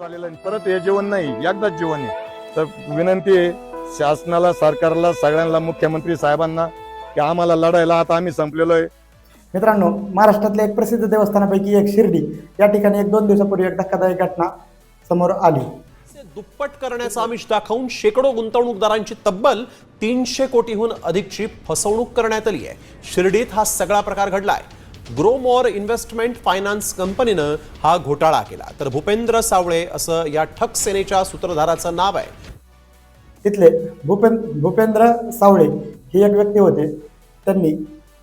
झालेलं. परत हे जीवन नाही एकदाच जीवन आहे. तर विनंती आहे शासनाला सरकारला सगळ्यांना मुख्यमंत्री साहेबांना की आम्हाला लढायला आता आम्ही संपलेलो आहे. मित्रांनो महाराष्ट्रातल्या एक प्रसिद्ध देवस्थानापैकी एक शिर्डी या ठिकाणी एक दोन दिवसापूर्वी एक धक्कादायक घटना समोर आली. दुप्पट करण्याचा आमिष दाखवून शेकडो गुंतवणूकदारांची तब्बल तीनशे कोटीहून अधिकची फसवणूक करण्यात आली आहे. शिर्डीत हा सगळा प्रकार घडलाय. ग्रोमोर इन्व्हेस्टमेंट फायनान्स कंपनीनं हा घोटाळा केला. तर भूपेंद्र सावळे असं या ठग सेनेच्या सूत्रधाराचं नाव आहे. तिथले भूपें भूपेंद्र सावळे ही एक व्यक्ती होते. त्यांनी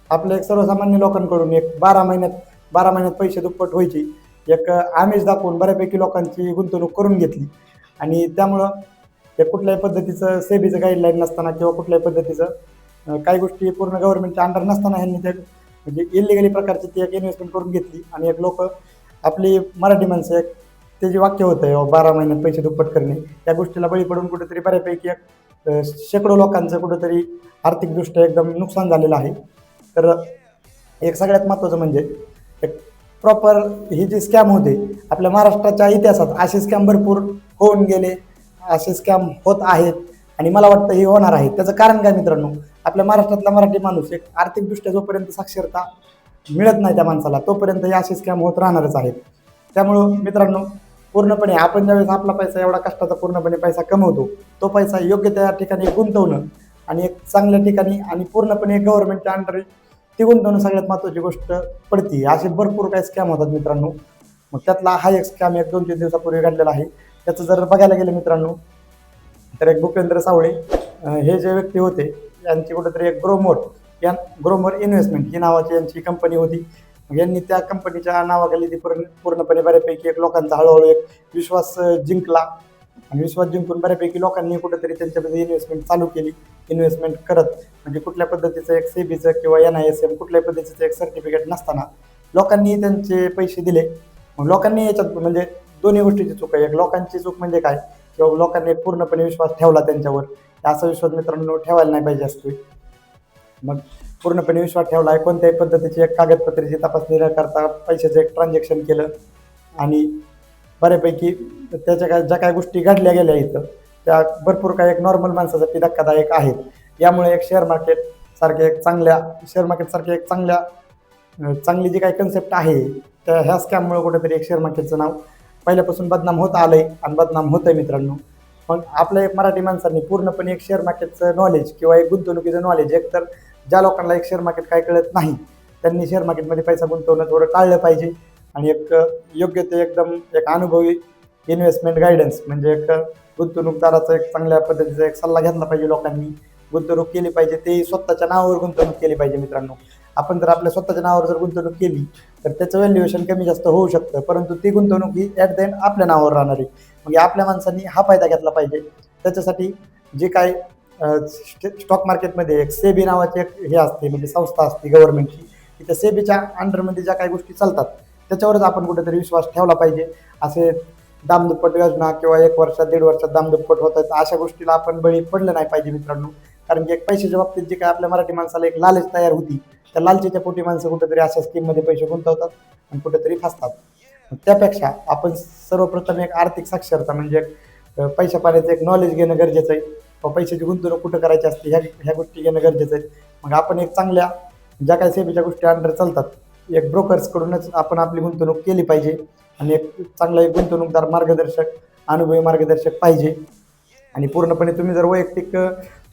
आपल्या एक सर्वसामान्य लोकांकडून एक बारा महिन्यात बारा महिन्यात पैसे दुप्पट व्हायची. एक आमिष दाखवून बऱ्यापैकी लोकांची गुंतवणूक करून घेतली. आणि त्यामुळं ते कुठल्याही पद्धतीचं सेबीचं गाईडलाईन नसताना किंवा कुठल्याही पद्धतीचं काही गोष्टी पूर्ण गव्हर्नमेंटच्या अंडर नसताना ह्यांनी ते म्हणजे इलिगली प्रकारची ती एक इन्व्हेस्टमेंट करून घेतली. आणि एक लोक आपली मराठी माणसं एक ते जे वाक्य होतं "अहो, बारा महिन्यात पैसे दुप्पट करणे. या गोष्टीला बळी पडून कुठेतरी बऱ्यापैकी एक शेकडो लोकांचं कुठेतरी आर्थिकदृष्ट्या एकदम नुकसान झालेलं आहे. तर एक सगळ्यात महत्त्वाचं म्हणजे एक प्रॉपर ही जी स्कॅम होते आपल्या महाराष्ट्राच्या इतिहासात असे स्कॅम भरपूर होऊन गेले असे स्कॅम होत आहेत. आणि मला वाटतं हे होणार आहे. त्याचं कारण काय मित्रांनो? आपल्या महाराष्ट्रातला मराठी माणूस एक आर्थिकदृष्ट्या जोपर्यंत साक्षरता मिळत नाही त्या माणसाला तोपर्यंत हे असे स्कॅम होत राहणारच आहेत. त्यामुळं मित्रांनो पूर्णपणे आपण ज्यावेळेस आपला पैसा एवढा कष्टाचा पूर्णपणे पैसा कमवतो तो पैसा योग्य त्या ठिकाणी गुंतवणं आणि एक चांगल्या ठिकाणी आणि पूर्णपणे गव्हर्नमेंटच्या अंडर ती गुंतवणं सगळ्यात महत्त्वाची गोष्ट पडती. असे भरपूर काही स्कॅम होतात मित्रांनो. मग त्यातला हा एक स्कॅम एक दोन तीन दिवसापूर्वी घडलेला आहे. त्याचं जर बघायला गेलं मित्रांनो तर एक भूपेंद्र सावळे हे जे व्यक्ती होते यांची कुठेतरी एक ग्रोमोर या ग्रोमोर इन्व्हेस्टमेंट ही नावाची यांची कंपनी होती. यांनी त्या कंपनीच्या नावाखाली ती पूर्ण पूर्णपणे बऱ्यापैकी एक लोकांचा हळूहळू एक विश्वास जिंकला. आणि विश्वास जिंकून बऱ्यापैकी लोकांनी कुठेतरी त्यांच्यामध्ये इन्व्हेस्टमेंट चालू केली. इन्व्हेस्टमेंट करत म्हणजे कुठल्या पद्धतीचं एक सेबीचं किंवा एन आय एस एम कुठल्याही पद्धतीचं एक सर्टिफिकेट नसताना लोकांनी त्यांचे पैसे दिले. मग लोकांनी याच्यात म्हणजे दोन्ही गोष्टीची चूक आहे. एक लोकांची चूक म्हणजे काय? किंवा लोकांनी पूर्णपणे विश्वास ठेवला त्यांच्यावर असा विश्वास मित्रांनो ठेवायला नाही पाहिजे असतो मग पूर्णपणे विश्वास ठेवला आहे कोणत्याही पद्धतीची एक कागदपत्राची तपासणी न करता पैशाचं एक ट्रान्झॅक्शन केलं. आणि बऱ्यापैकी त्याच्या काय ज्या काही गोष्टी घडल्या गेल्या इथं त्या भरपूर काही एक नॉर्मल माणसासाठी धक्कादायक आहेत. यामुळे एक शेअर मार्केट सारखे एक चांगल्या शेअर मार्केट सारखे एक चांगल्या चांगली जी काही कन्सेप्ट आहे त्या ह्या स्कॅममुळे कुठेतरी एक शेअर मार्केटचं नाव पहिल्यापासून बदनाम होत आलंय आणि बदनाम होतंय मित्रांनो. पण आपल्या एक मराठी माणसांनी पूर्णपणे एक शेअर मार्केटचं नॉलेज किंवा एक गुंतवणुकीचं नॉलेज एक तर ज्या लोकांना एक शेअर मार्केट काय कळत नाही त्यांनी शेअर मार्केटमध्ये पैसा गुंतवणं थोडं टाळलं पाहिजे. आणि एक योग्य ते एकदम एक अनुभवी इन्व्हेस्टमेंट गायडन्स म्हणजे एक गुंतवणूकदाराचा एक चांगल्या पद्धतीचा एक सल्ला घेतला पाहिजे लोकांनी. गुंतवणूक केली पाहिजे ते स्वतःच्या नावावर गुंतवणूक केली पाहिजे मित्रांनो. आपण जर आपल्या स्वतःच्या नावावर जर गुंतवणूक केली तर त्याचं व्हॅल्युएशन कमी जास्त होऊ शकतं. परंतु ती गुंतवणूक ही ॲट द एंड आपल्या नावावर राहणार. आहे मग आपल्या माणसांनी हा फायदा घेतला पाहिजे. त्याच्यासाठी जे काय स्टॉक मार्केटमध्ये एक सेबी नावाची एक हे असते म्हणजे संस्था असते गव्हर्नमेंटची की त्या सेबीच्या अंडरमध्ये ज्या काही गोष्टी चालतात त्याच्यावरच आपण कुठेतरी विश्वास ठेवला पाहिजे. असे दामदुप्पट योजना किंवा एक वर्षात दीड वर्षात दामदुप्पट होत आहेत अशा गोष्टीला आपण बळी पडलं नाही पाहिजे मित्रांनो. कारण की एक पैशाच्या बाबतीत जे काय आपल्या मराठी माणसाला एक लालच तयार होती त्या लालचीच्या पोटी माणसं कुठेतरी अशा स्कीममध्ये पैसे गुंतवतात आणि कुठेतरी फसतात. त्यापेक्षा आपण सर्वप्रथम एक आर्थिक साक्षरता म्हणजे एक, पैशा पाण्याचं एक नॉलेज घेणं गरजेचं आहे. व पैशाची गुंतवणूक कुठं करायची असते ह्या ह्या गोष्टी घेणं गरजेचं आहे. मग आपण एक चांगल्या ज्या काही सेवेच्या गोष्टी अंडर चालतात एक ब्रोकर्सकडूनच आपण आपली गुंतवणूक केली पाहिजे आणि एक चांगला एक गुंतवणूकदार मार्गदर्शक अनुभवी मार्गदर्शक पाहिजे. आणि पूर्णपणे तुम्ही जर वैयक्तिक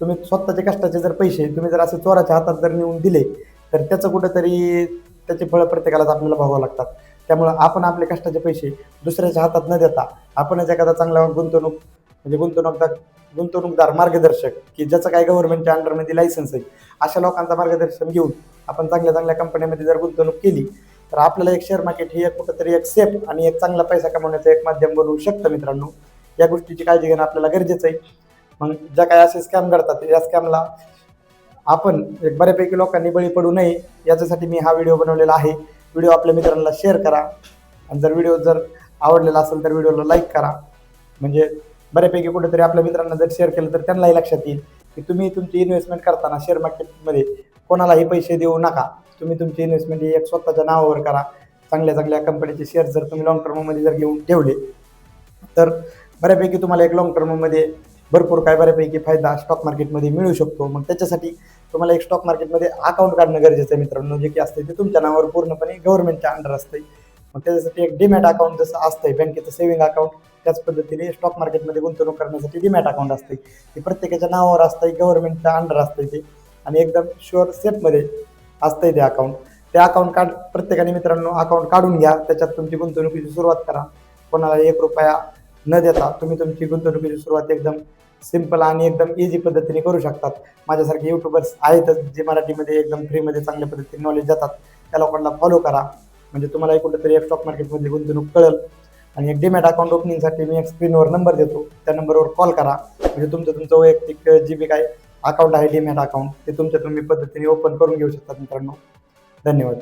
तुम्ही स्वतःच्या कष्टाचे जर पैसे तुम्ही जर असे चोराच्या हातात जर नेऊन दिले तर त्याचं कुठंतरी त्याचे फळं प्रत्येकालाच आपल्याला भोगावं लागतात. त्यामुळं आपण आपले कष्टाचे पैसे दुसऱ्याच्या हातात न देता आपणच एखादा चांगला गुंतवणूक म्हणजे गुंतवणूकदार गुंतवणूकदार मार्गदर्शक की ज्याचं काय गव्हर्नमेंटच्या अंडरमध्ये लायसन्स आहे अशा लोकांचा मार्गदर्शन घेऊन आपण चांगल्या चांगल्या कंपन्यांमध्ये जर गुंतवणूक केली तर आपल्याला एक शेअर मार्केट हे एक कुठंतरी एक सेफ आणि एक चांगला पैसा कमवण्याचं एक माध्यम बनवू शकतं मित्रांनो. या गोष्टीची काळजी घेणं आपल्याला गरजेचं आहे. मग ज्या काही असे स्कॅम घडतात या स्कॅमला आपण एक बऱ्यापैकी लोकांनी बळी पडू नये याच्यासाठी मी हा व्हिडिओ बनवलेला आहे. व्हिडिओ आपल्या मित्रांना शेअर करा. आणि जर व्हिडिओ जर आवडलेला असेल तर व्हिडिओला लाईक करा. म्हणजे बऱ्यापैकी कुठेतरी आपल्या मित्रांना जर शेअर केलं तर त्यांनाही लक्षात येईल की तुम्ही तुमची इन्व्हेस्टमेंट करताना शेअर मार्केटमध्ये कोणालाही पैसे देऊ नका. तुम्ही तुमची इन्व्हेस्टमेंट ही एक स्वतःच्या नावावर करा. चांगल्या चांगल्या कंपनीचे शेअर जर तुम्ही लॉंग टर्ममध्ये जर घेऊन ठेवले तर बऱ्यापैकी तुम्हाला एक लॉंग टर्ममध्ये भरपूर काय बऱ्यापैकी फायदा स्टॉक मार्केटमध्ये मिळू शकतो. मग त्याच्यासाठी तुम्हाला एक स्टॉक मार्केटमध्ये अकाउंट काढणं गरजेचं आहे मित्रांनो. जे की असते ते तुमच्या नावावर पूर्णपणे गव्हर्नमेंटच्या अंडर असते मग त्याच्यासाठी एक डीमॅट अकाउंट जसं असतंय बँकेचं सेव्हिंग अकाउंट त्याच पद्धतीने स्टॉक मार्केटमध्ये गुंतवणूक करण्यासाठी डीमॅट अकाउंट असते ते प्रत्येकाच्या नावावर असतंय गव्हर्नमेंटच्या अंडर असतंय ते. आणि एकदम शुअर सेफमध्ये असतंय ते अकाउंट ते अकाउंट काढ प्रत्येकाने मित्रांनो अकाउंट काढून घ्या. त्याच्यात तुमची गुंतवणुकीची सुरुवात करा. कोणाला एक रुपया न देता तुम्ही तुमची गुंतवणुकीची सुरुवात एकदम सिंपल आणि एकदम इझी पद्धतीने करू शकतात. माझ्यासारखे युट्यूबर्स आहेतच जे मराठीमध्ये एकदम फ्रीमध्ये चांगल्या पद्धतीने नॉलेज देतात. त्या लोकांना फॉलो करा. म्हणजे तुम्हाला कुठेतरी एक स्टॉक मार्केटमध्ये गुंतवणूक कळेल. आणि एक डीमॅट अकाउंट ओपनिंगसाठी मी एक स्क्रीनवर नंबर देतो. त्या नंबरवर कॉल करा. म्हणजे तुमचं तुमचं वैयक्तिक जी बी काय अकाउंट आहे डीमॅट अकाउंट ते तुमच्या तुम्ही पद्धतीने ओपन करून घेऊ शकतात मित्रांनो. धन्यवाद.